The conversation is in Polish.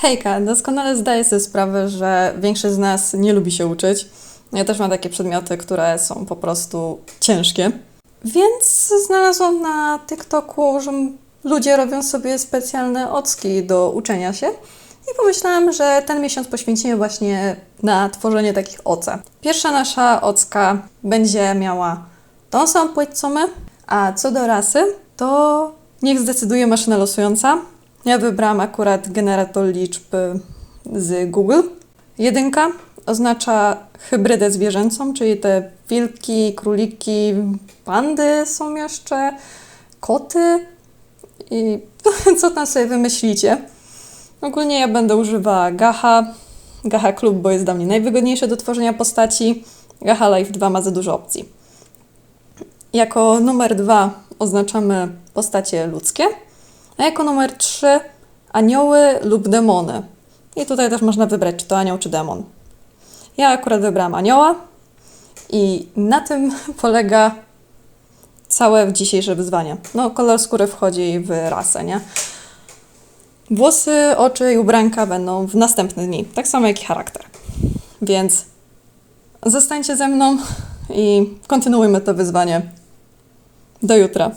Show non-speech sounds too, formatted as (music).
Hejka, doskonale zdaję sobie sprawę, że większość z nas nie lubi się uczyć. Ja też mam takie przedmioty, które są po prostu ciężkie. Więc znalazłam na TikToku, że ludzie robią sobie specjalne ocki do uczenia się. I pomyślałam, że ten miesiąc poświęcimy właśnie na tworzenie takich oce. Pierwsza nasza ocka będzie miała tą samą płeć co my, a co do rasy, to niech zdecyduje maszyna losująca. Ja wybrałam akurat generator liczb z Google. Jedynka oznacza hybrydę zwierzęcą, czyli te wilki, króliki, pandy są jeszcze, koty i (laughs) co tam sobie wymyślicie. Ogólnie ja będę używała Gacha, Gacha Club, bo jest dla mnie najwygodniejsze do tworzenia postaci. Gacha Life 2 ma za dużo opcji. Jako numer dwa oznaczamy postacie ludzkie, a jako numer trzy anioły lub demony. I tutaj też można wybrać, czy to anioł, czy demon. Ja akurat wybrałam anioła i na tym (laughs) polega całe dzisiejsze wyzwanie. No, kolor skóry wchodzi w rasę, nie? Włosy, oczy i ubranka będą w następne dni, tak samo jak i charakter. Więc zostańcie ze mną i kontynuujmy to wyzwanie. Do jutra.